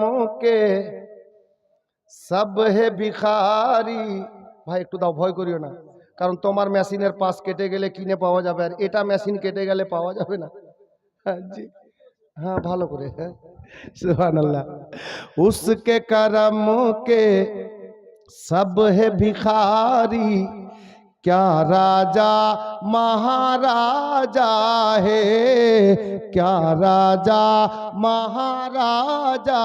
মুখে সব হে ভিখারি। ভাই, একটু দাও, ভয় করিও না। কারণ তোমার মেশিনের পাস কেটে গেলে কিনে পাওয়া যাবে, আর এটা মেশিন কেটে গেলে পাওয়া যাবে না। হ্যাঁ, জি। হ্যাঁ ভালো করে হ্যাঁ। উসকে করম সব হে ভিখারি। کیا راجہ مہاراجا ہے؟ کیا راجہ مہاراجا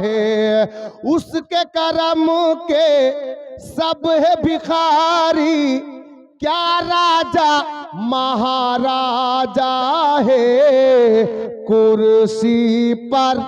ہے؟ اس کے کرم کے سب ہے بخاری کیا راجا مہاراجا ہے؟ کرسی پر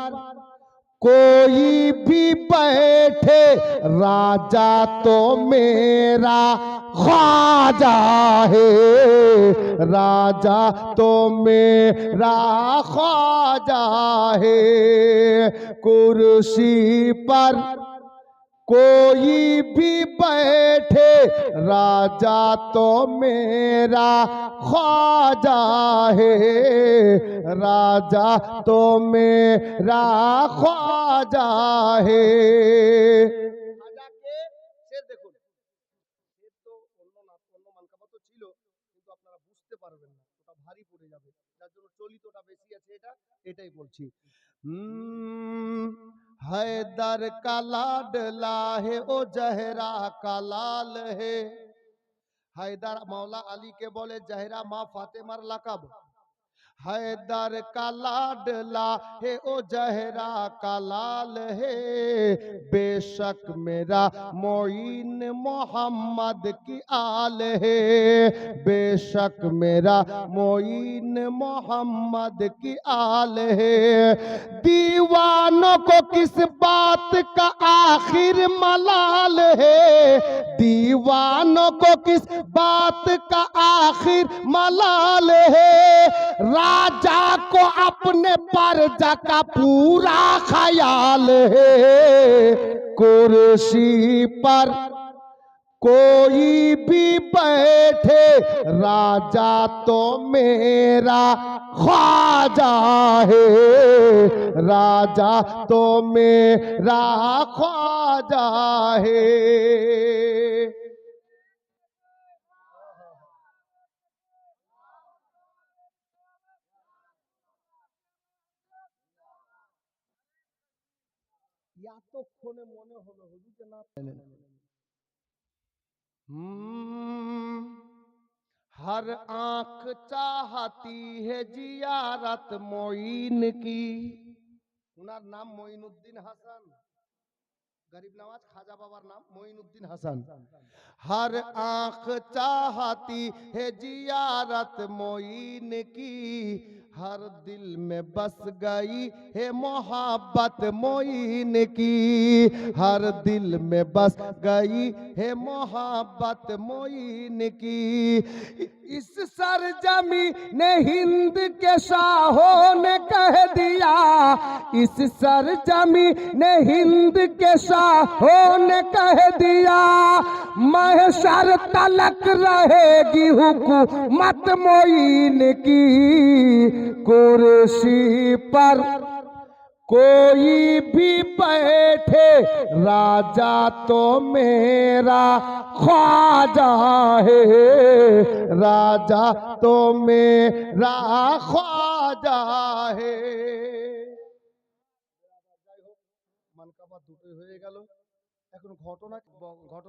کوئی بھی پہ بیٹھے راجا تو میرا خواجہ ہے۔ راجا تو میرا خواجہ ہے۔ کرسی پر کوئی بھی بیٹھے راجا تو میرا خواجہ ہے۔ راجا تو میرا خواجہ ہے۔ পারবেন না। ওটা ভারী পড়ে যাবে। যার জন্য চলিতটা বেশি আছে এটা, এটাই বলছি। হায়দার কালাডলা ও জহরা কালাল হে। হায়দার মাওলা আলীকে বলে, জহরা মা ফাতেমার লাকাব। حیدر کا لاڈلا ہے او جہرا کا لال ہے بے شک میرا معین محمد کی آل ہے بے شک میرا معین محمد کی آل ہے دیوانوں کو کس بات کا آخر ملال ہے دیوانوں کو کس بات کا آخر ملال ہے راجا کو اپنے پرجا کا پورا خیال ہے کرسی پر کوئی بھی بیٹھے راجا تو میرا خواجہ ہے راجا تو میرا خواجہ ہے এতক্ষণে মনে হলো হুজুর না হর আখ চাহাতি হে জিয়ারত মইন কি? উনার নাম মইন উদ্দিন হাসান। غریب نواز خواجہ بابر نام موین الدین حسن ہر آنکھ چاہتی ہے جیارت موین کی ہر دل میں بس گئی ہے محبت موین کی ہر دل میں بس گئی ہے محبت موین کی اس سرزمین ہند کے شاہوں نے اس سر جمی نے ہند کے شاہوں نے کہہ دیا، محشر تلک رہے گی حکومت موین کی۔ قریشی پر کوئی بھی بیٹھے، راجہ تو میرا خواجہ ہے۔ راجہ تو میرا خواجہ ہے۔ দুটোই হয়ে গেল। এখন ঘটনা ঘটনা